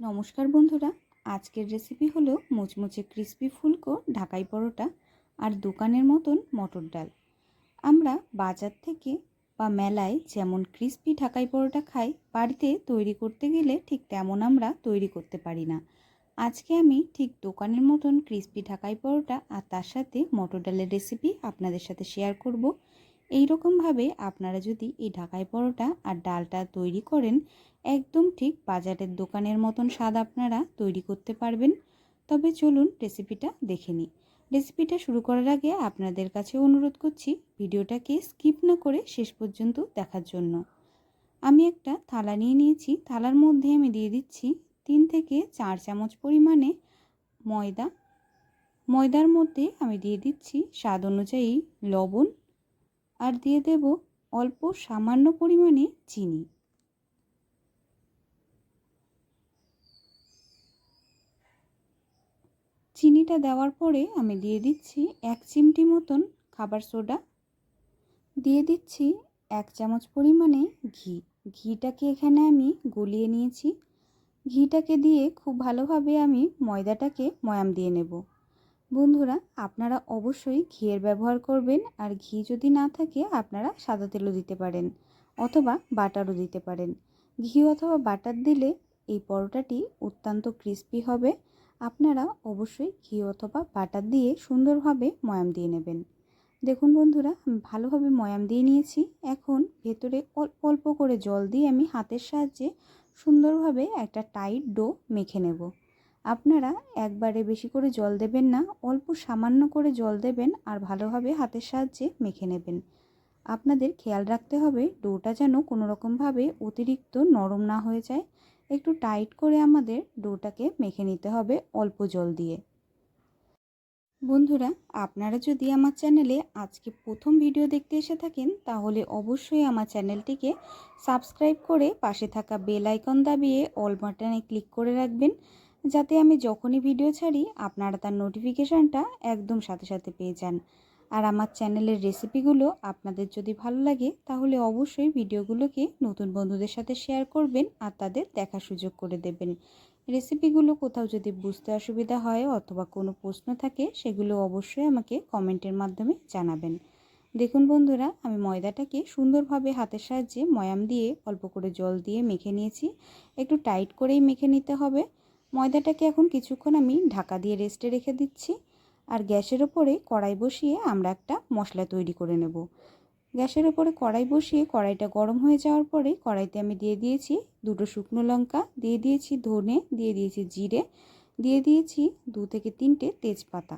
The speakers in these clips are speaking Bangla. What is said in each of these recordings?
নমস্কার বন্ধুরা, আজকের রেসিপি হলো মুচমুচে ক্রিস্পি ফুলকো ঢাকাই পরোটা আর দোকানের মতন মটর ডাল। আমরা বাজার থেকে বা মেলায় যেমন ক্রিস্পি ঢাকাই পরোটা খাই, বাড়িতে তৈরি করতে গেলে ঠিক তেমন আমরা তৈরি করতে পারি না। আজকে আমি ঠিক দোকানের মতন ক্রিস্পি ঢাকাই পরোটা আর তার সাথে মটর ডালের রেসিপি আপনাদের সাথে শেয়ার করব। এই রকমভাবে আপনারা যদি এই ঢাকাই পরোটা আর ডালটা তৈরি করেন, একদম ঠিক বাজারের দোকানের মতন স্বাদ আপনারা তৈরি করতে পারবেন। তবে চলুন রেসিপিটা দেখে নিই। রেসিপিটা শুরু করার আগে আপনাদের কাছে অনুরোধ করছি ভিডিওটাকে স্কিপ না করে শেষ পর্যন্ত দেখার জন্য। আমি একটা থালা নিয়ে নিয়েছি। থালার মধ্যে আমি দিয়ে দিচ্ছি তিন থেকে চার চামচ পরিমাণে ময়দা। ময়দার মধ্যে আমি দিয়ে দিচ্ছি স্বাদ অনুযায়ী লবণ আর দিয়ে দেব অল্প সামান্য পরিমাণে চিনি। চিনিটা দেওয়ার পরে আমি দিয়ে দিচ্ছি এক চিমটি মতন খাবার সোডা। দিয়ে দিচ্ছি এক চামচ পরিমাণে ঘি। ঘিটাকে এখানে আমি গলিয়ে নিয়েছি। ঘিটাকে দিয়ে খুব ভালোভাবে আমি ময়দাটাকে ময়াম দিয়ে নেব। বন্ধুরা, আপনারা অবশ্যই ঘিয়ের ব্যবহার করবেন আর ঘি যদি না থাকে, আপনারা সাদা তেলও দিতে পারেন অথবা বাটারও দিতে পারেন। ঘি অথবা বাটার দিলে এই পরোটাটি অত্যন্ত ক্রিস্পি হবে। আপনারা অবশ্যই ঘি অথবা বাটার দিয়ে সুন্দরভাবে ময়াম দিয়ে নেবেন। দেখুন বন্ধুরা ভালোভাবে ময়াম দিয়ে নিয়েছি। এখন ভেতরে অল্প অল্প করে জল দিয়ে আমি হাতের সাহায্যে সুন্দরভাবে একটা টাইট ডো মেখে নেব। আপনারা একবারে বেশি করে জল দেবেন না, অল্প সামান্য করে জল দেবেন আর ভালোভাবে হাতের সাহায্যে মেখে নেবেন। আপনাদের খেয়াল রাখতে হবে, ডোটা যেন কোনো রকমভাবে অতিরিক্ত নরম না হয়ে যায়। একটু টাইট করে আমাদের ডোটাকে মেখে নিতে হবে অল্প জল দিয়ে। বন্ধুরা, আপনারা যদি আমার চ্যানেলে আজকে প্রথম ভিডিও দেখতে এসে থাকেন, তাহলে অবশ্যই আমার চ্যানেলটিকে সাবস্ক্রাইব করে পাশে থাকা বেল আইকন দাবিয়ে অল বাটনে ক্লিক করে রাখবেন। যাতে আমি যখনই ভিডিও ছাড়ি, আপনারা তার নোটিফিকেশানটা একদম সাথে সাথে পেয়ে যান। আর আমার চ্যানেলের রেসিপিগুলো আপনাদের যদি ভালো লাগে, তাহলে অবশ্যই ভিডিওগুলোকে নতুন বন্ধুদের সাথে শেয়ার করবেন আর তাদের দেখার সুযোগ করে দেবেন। রেসিপিগুলো কোথাও যদি বুঝতে অসুবিধা হয় অথবা কোনো প্রশ্ন থাকে, সেগুলো অবশ্যই আমাকে কমেন্টের মাধ্যমে জানাবেন। দেখুন বন্ধুরা, আমি ময়দাটাকে সুন্দরভাবে হাতের সাহায্যে ময়াম দিয়ে অল্প করে জল দিয়ে মেখে নিয়েছি। একটু টাইট করেই মেখে নিতে হবে। ময়দাটাকে এখন কিছুক্ষণ আমি ঢাকা দিয়ে রেস্টে রেখে দিচ্ছি। আর গ্যাসের ওপরে কড়াই বসিয়ে আমরা একটা মশলা তৈরি করে নেব। গ্যাসের ওপরে কড়াই বসিয়ে কড়াইটা গরম হয়ে যাওয়ার পরে কড়াইতে আমি দিয়ে দিয়েছি দুটো শুকনো লঙ্কা, দিয়ে দিয়েছি ধনে, দিয়ে দিয়েছি জিরে, দিয়ে দিয়েছি দু থেকে তিনটে তেজপাতা।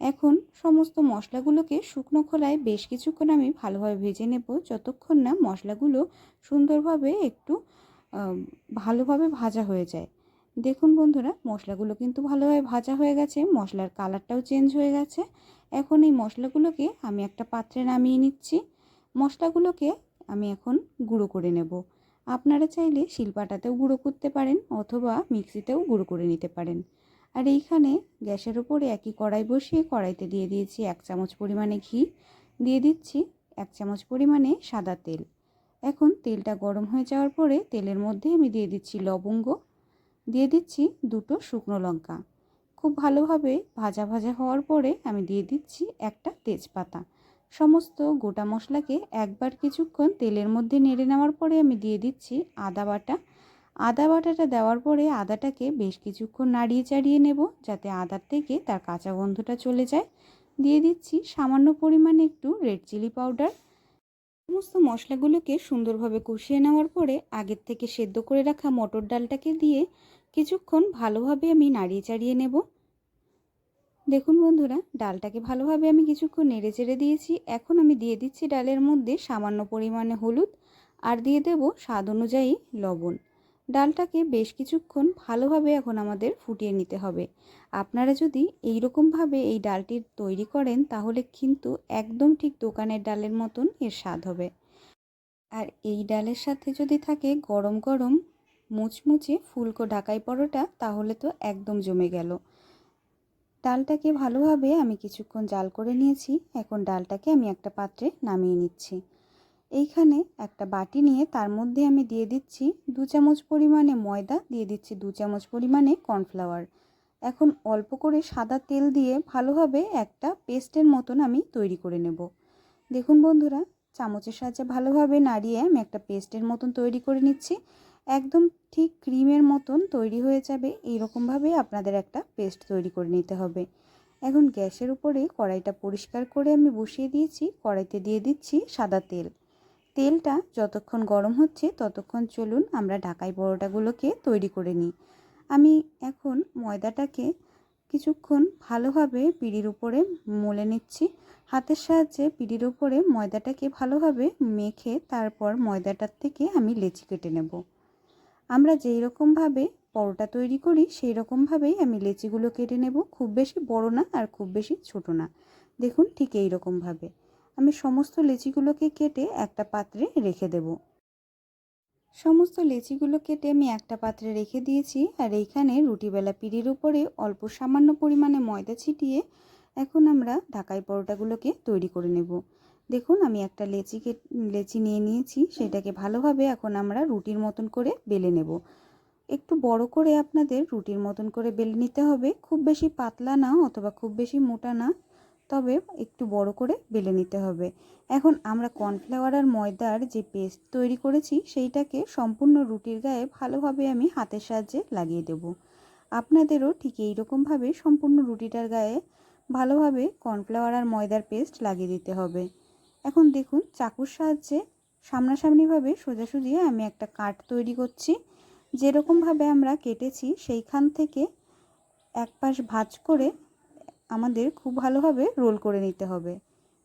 এখন সমস্ত মশলাগুলোকে শুকনো খোলায় বেশ কিছুক্ষণ আমি ভালোভাবে ভেজে নেব যতক্ষণ না মশলাগুলো সুন্দরভাবে একটু ভালোভাবে ভাজা হয়ে যায়। দেখুন বন্ধুরা, মশলাগুলো কিন্তু ভালোভাবে ভাজা হয়ে গেছে, মশলার কালারটাও চেঞ্জ হয়ে গেছে। এখন এই মশলাগুলোকে আমি একটা পাত্রে নামিয়ে নিচ্ছি। মশলাগুলোকে আমি এখন গুঁড়ো করে নেব। আপনারা চাইলে শিলপাটাতেও গুঁড়ো করতে পারেন অথবা মিক্সিতেও গুঁড়ো করে নিতে পারেন। আর এইখানে গ্যাসের ওপরে একই কড়াই বসিয়ে কড়াইতে দিয়ে দিয়েছি এক চামচ পরিমাণে ঘি। দিয়ে দিচ্ছি এক চামচ পরিমাণে সাদা তেল। এখন তেলটা গরম হয়ে যাওয়ার পরে তেলের মধ্যে আমি দিয়ে দিচ্ছি লবঙ্গ। দিয়ে দিচ্ছি দুটো শুকনো লঙ্কা। খুব ভালোভাবে ভাজা ভাজা হওয়ার পরে আমি দিয়ে দিচ্ছি একটা তেজপাতা। সমস্ত গোটা মশলাকে একবার কিছুক্ষণ তেলের মধ্যে নেড়ে নেওয়ার পরে আমি দিয়ে দিচ্ছি আদা বাটা। আদা বাটাটা দেওয়ার পরে আদাটাকে বেশ কিছুক্ষণ নাড়িয়ে চাড়িয়ে নেব যাতে আদার থেকে তার কাঁচা গন্ধটা চলে যায়। দিয়ে দিচ্ছি সামান্য পরিমাণে একটু রেড চিলি পাউডার। সমস্ত মশলাগুলোকে সুন্দরভাবে কষিয়ে নেওয়ার পরে আগের থেকে সেদ্ধ করে রাখা মটর ডালটাকে দিয়ে কিছুক্ষণ ভালোভাবে আমি নাড়িয়ে চাড়িয়ে নেব। দেখুন বন্ধুরা, ডালটাকে ভালোভাবে আমি কিছুক্ষণ নেড়ে চেড়ে দিয়েছি। এখন আমি দিয়ে দিচ্ছি ডালের মধ্যে সামান্য পরিমাণে হলুদ আর দিয়ে দেব স্বাদ অনুযায়ী লবণ। ডালটাকে বেশ কিছুক্ষণ ভালোভাবে এখন আমাদের ফুটিয়ে নিতে হবে। আপনারা যদি এই রকমভাবে এই ডালটি তৈরি করেন, তাহলে কিন্তু একদম ঠিক দোকানের ডালের মতন এর স্বাদ হবে। আর এই ডালের সাথে যদি থাকে গরম গরম মুচমুচে ফুলকো ঢাকাই পরোটা, তাহলে তো একদম জমে গেল। ডালটাকে ভালোভাবে আমি কিছুক্ষণ জাল করে নিয়েছি। এখন ডালটাকে আমি একটা পাত্রে নামিয়ে নিচ্ছি। এইখানে একটা বাটি নিয়ে তার মধ্যে আমি দিয়ে দিচ্ছি দু চামচ পরিমাণে ময়দা, দিয়ে দিচ্ছি দু চামচ পরিমাণে কর্নফ্লাওয়ার। এখন অল্প করে সাদা তেল দিয়ে ভালোভাবে একটা পেস্টের মতন আমি তৈরি করে নেব। দেখুন বন্ধুরা, চামচের সাহায্যে ভালোভাবে নাড়িয়ে আমি একটা পেস্টের মতন তৈরি করে নিচ্ছি। একদম ঠিক ক্রিমের মতন তৈরি হয়ে যাবে, এইরকমভাবে আপনাদের একটা পেস্ট তৈরি করে নিতে হবে। এখন গ্যাসের উপরে কড়াইটা পরিষ্কার করে আমি বসিয়ে দিয়েছি, কড়াইতে দিয়ে দিচ্ছি সাদা তেল। তেলটা যতক্ষণ গরম হচ্ছে ততক্ষণ চলুন আমরা ঢাকাই পরোটাগুলোকে তৈরি করে নিই। আমি এখন ময়দাটাকে কিছুক্ষণ ভালোভাবে পিড়ির উপরে মলে নিচ্ছি। হাতের সাহায্যে পিড়ির উপরে ময়দাটাকে ভালোভাবে মেখে তারপর ময়দাটার থেকে আমি লেচি কেটে নেব। আমরা যেই রকমভাবে পরোটা তৈরি করি, সেই রকমভাবেই আমি লেচিগুলো কেটে নেব। খুব বেশি বড় না আর খুব বেশি ছোট না। দেখুন ঠিক এই রকমভাবে। আমি সমস্ত লেচিগুলোকে কেটে একটা পাত্রে রেখে দেব। সমস্ত লেচিগুলো কেটে আমি একটা পাত্রে রেখে দিয়েছি, আর এইখানে রুটিবেলা পিড়ির উপরে অল্প সামান্য পরিমাণে ময়দা ছিটিয়ে এখন আমরা ঢাকাই পরোটাগুলোকে তৈরি করে নেব। দেখুন, আমি একটা লেচিকে লেচি নিয়ে নিয়েছি, সেটাকে ভালোভাবে এখন আমরা রুটির মতন করে বেলে নেব। একটু বড় করে আপনাদের রুটির মতন করে বেলে নিতে হবে, খুব বেশি পাতলা না অথবা খুব বেশি মোটা না। তবে একটু বড় করে বেলে নিতে হবে। এখন আমরা কর্নফ্লাওয়ার আর ময়দার যে পেস্ট তৈরি করেছি, সেইটাকে সম্পূর্ণ রুটির গায়ে ভালোভাবে আমি হাতের সাহায্যে লাগিয়ে দেব। আপনাদেরও ঠিক এই রকমভাবে সম্পূর্ণ রুটিটার গায়ে ভালোভাবে কর্নফ্লাওয়ার আর ময়দার পেস্ট লাগিয়ে দিতে হবে। এখন দেখুন, চাকুর সাহায্যে সামনাসামনিভাবে সোজাসুজি আমি একটা কাঠ তৈরি করছি। যেরকমভাবে আমরা কেটেছি, সেইখান থেকে এক পাশ ভাঁজ করে আমাদের খুব ভালোভাবে রোল করে নিতে হবে।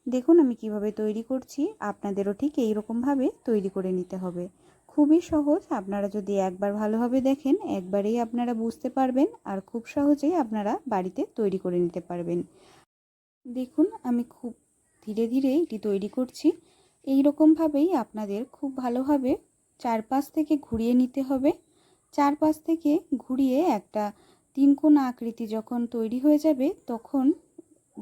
দেখুন আমি কীভাবে তৈরি করছি, আপনাদেরও ঠিক এই রকমভাবে তৈরি করে নিতে হবে। খুবই সহজ, আপনারা যদি একবার ভালোভাবে দেখেন, একবারেই আপনারা বুঝতে পারবেন আর খুব সহজেই আপনারা বাড়িতে তৈরি করে নিতে পারবেন। দেখুন আমি খুব ধীরে ধীরে এটি তৈরি করছি। এই রকমভাবেই আপনাদের খুব ভালোভাবে চারপাশ থেকে ঘুরিয়ে নিতে হবে। চারপাশ থেকে ঘুরিয়ে একটা তিনকোনা আকৃতি যখন তৈরি হয়ে যাবে, তখন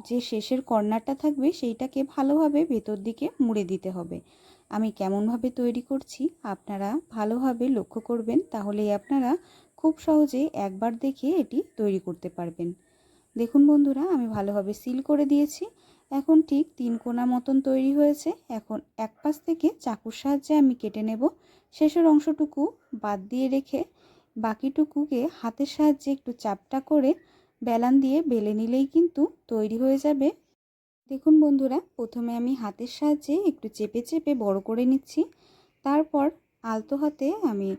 যে শেষের কর্নারটা থাকবে, সেইটাকে ভালোভাবে ভেতর দিকে মুড়ে দিতে হবে। আমি কেমনভাবে তৈরি করছি, আপনারা ভালোভাবে লক্ষ্য করবেন, তাহলেই আপনারা খুব সহজেই একবার দেখে এটি তৈরি করতে পারবেন। দেখুন বন্ধুরা, আমি ভালোভাবে সিল করে দিয়েছি। এখন ঠিক তিন কোনা মতন তৈরি হয়েছে। এখন এক পাশ থেকে চাকুর সাহায্যে আমি কেটে নেব। শেষের অংশটুকু বাদ দিয়ে রেখে বাকিটুকুকে হাতের সাহায্যে একটু চাপটা করে বেলান দিয়ে বেলে নিলেই কিন্তু তৈরি হয়ে যাবে। দেখুন বন্ধুরা, প্রথমে আমি হাতের সাহায্যে একটু চেপে চেপে বড় করে নিচ্ছি। তারপর আলতো হাতে আমি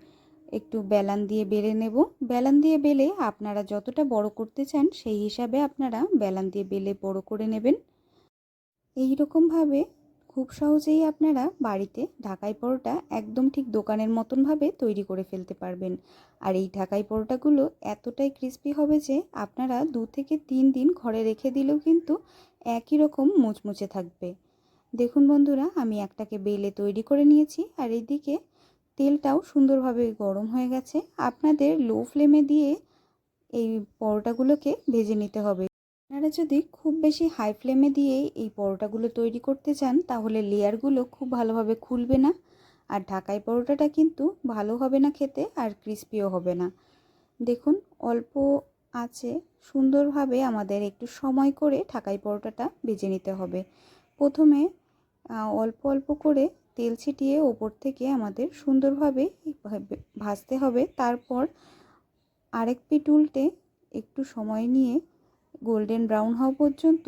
একটু বেলান দিয়ে বেলে নেব। বেলান দিয়ে বেলে আপনারা যতটা বড় করতে চান, সেই হিসাবে আপনারা বেলান দিয়ে বেলে বড় করে নেবেন। এই রকমভাবে খুব সহজেই আপনারা বাড়িতে ঢাকাই পরোটা একদম ঠিক দোকানের মতনভাবে তৈরি করে ফেলতে পারবেন। আর এই ঢাকাই পরোটাগুলো এতটাই ক্রিস্পি হবে যে আপনারা দু থেকে তিন দিন ঘরে রেখে দিলেও কিন্তু একই রকম মুচমুচে থাকবে। দেখুন বন্ধুরা, আমি একটাকে বেলে তৈরি করে নিয়েছি আর এইদিকে তেলটাও সুন্দরভাবে গরম হয়ে গেছে। আপনাদের লো ফ্লেমে দিয়ে এই পরোটাগুলোকে ভেজে নিতে হবে। আপনারা যদি খুব বেশি হাই ফ্লেমে দিয়ে এই পরোটাগুলো তৈরি করতে চান, তাহলে লেয়ারগুলো খুব ভালোভাবে খুলবে না। আর ঢাকাই পরোটাটা কিন্তু ভালো হবে না খেতে আর ক্রিস্পিও হবে না। দেখুন, অল্প আছে, সুন্দরভাবে আমাদের একটু সময় করে ঢাকাই পরোটাটা ভেজে নিতে হবে। প্রথমে অল্প অল্প করে তেল ছিটিয়ে ওপর থেকে আমাদের সুন্দরভাবে ভাজতে হবে। তারপর আরেক পিঠ উল্টে একটু সময় নিয়ে গোল্ডেন ব্রাউন হওয়া পর্যন্ত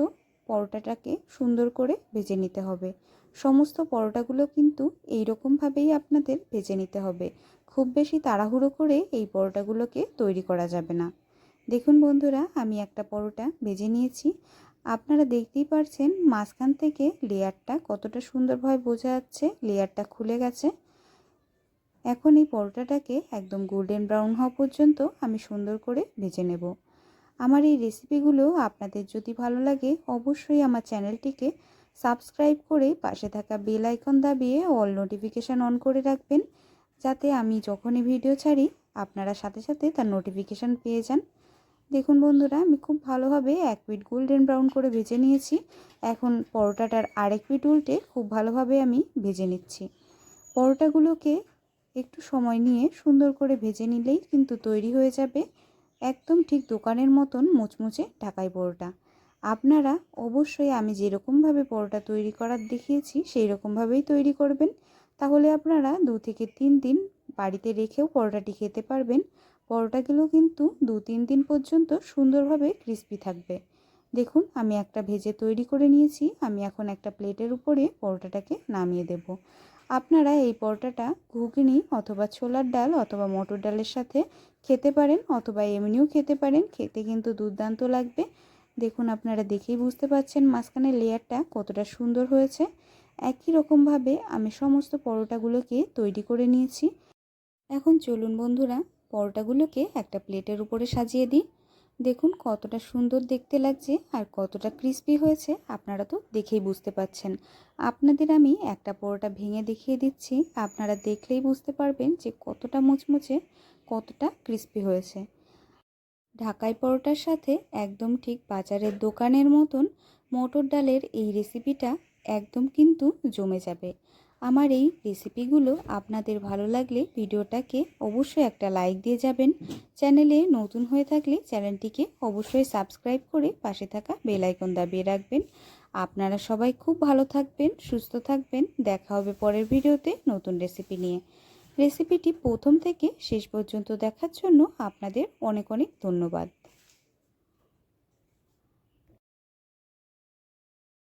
পরোটাটাকে সুন্দর করে ভেজে নিতে হবে। সমস্ত পরোটাগুলো কিন্তু এই রকমভাবেই আপনাদের ভেজে নিতে হবে। খুব বেশি তাড়াহুড়ো করে এই পরোটাগুলোকে তৈরি করা যাবে না। দেখুন বন্ধুরা, আমি একটা পরোটা ভেজে নিয়েছি। আপনারা দেখতেই পারছেন মাঝখান থেকে লেয়ারটা কতটা সুন্দরভাবে বোঝা যাচ্ছে, লেয়ারটা খুলে গেছে। এখন এই পরোটাটাকে একদম গোল্ডেন ব্রাউন হওয়া পর্যন্ত আমি সুন্দর করে ভেজে নেব। আমার এই রেসিপিগুলো আপনাদের যদি ভালো লাগে, অবশ্যই আমার চ্যানেলটিকে সাবস্ক্রাইব করে পাশে থাকা বেল আইকন দাবিয়ে অল নোটিফিকেশান অন করে রাখবেন, যাতে আমি যখনই ভিডিও ছাড়ি, আপনারা সাথে সাথে তার নোটিফিকেশান পেয়ে যান। দেখুন বন্ধুরা, আমি খুব ভালোভাবে এক পিঠ গোল্ডেন ব্রাউন করে ভেজে নিয়েছি। এখন পরোটাটার আরেক পিঠ উল্টে খুব ভালোভাবে আমি ভেজে নিচ্ছি। পরোটাগুলোকে একটু সময় নিয়ে সুন্দর করে ভেজে নিলেই কিন্তু তৈরি হয়ে যাবে। একদম ঠিক দোকানের মতন মুচমুচে ঢাকাই পরোটা। আপনারা অবশ্যই আমি যেরকমভাবে পরোটা তৈরি করার দেখিয়েছি সেই রকমভাবেই তৈরি করবেন। তাহলে আপনারা দু থেকে তিন দিন বাড়িতে রেখেও পরোটাটি খেতে পারবেন। পরোটাগুলো কিন্তু দু তিন দিন পর্যন্ত সুন্দরভাবে ক্রিস্পি থাকবে। দেখুন, আমি একটা ভেজে তৈরি করে নিয়েছি। আমি এখন একটা প্লেটের উপরে পরোটাটাকে নামিয়ে দেব। আপনারা এই পরোটাটা ঘুগনি অথবা ছোলার ডাল অথবা মটর ডালের সাথে খেতে পারেন অথবা এমনিও খেতে পারেন। খেতে কিন্তু দুর্দান্ত লাগবে। দেখুন, আপনারা দেখেই বুঝতে পারছেন মাঝখানের লেয়ারটা কতটা সুন্দর হয়েছে। একই রকমভাবে আমি সমস্ত পরোটাগুলোকে তৈরি করে নিয়েছি। এখন চলুন বন্ধুরা, পরোটাগুলোকে একটা প্লেটের উপরে সাজিয়ে দিই। দেখুন কতটা সুন্দর দেখতে লাগছে আর কতটা ক্রিস্পি হয়েছে, আপনারা তো দেখেই বুঝতে পাচ্ছেন। আপনাদের আমি একটা পরোটা ভেঙে দেখিয়ে দিচ্ছি, আপনারা দেখলেই বুঝতে পারবেন যে কতটা মুচমুচে, কতটা ক্রিস্পি হয়েছে। ঢাকাই পরোটার সাথে একদম ঠিক বাজারের দোকানের মতন মটর ডালের এই রেসিপিটা একদম কিন্তু জমে যাবে। আমার এই রেসিপিগুলো আপনাদের ভালো লাগলে ভিডিওটাকে অবশ্যই একটা লাইক দিয়ে যাবেন। চ্যানেলে নতুন হয়ে থাকলে চ্যানেলটিকে অবশ্যই সাবস্ক্রাইব করে পাশে থাকা বেল আইকন দাবিয়ে রাখবেন। আপনারা সবাই খুব ভালো থাকবেন, সুস্থ থাকবেন। দেখা হবে পরের ভিডিওতে নতুন রেসিপি নিয়ে। রেসিপিটি প্রথম থেকে শেষ পর্যন্ত দেখার জন্য আপনাদের অনেক অনেক ধন্যবাদ।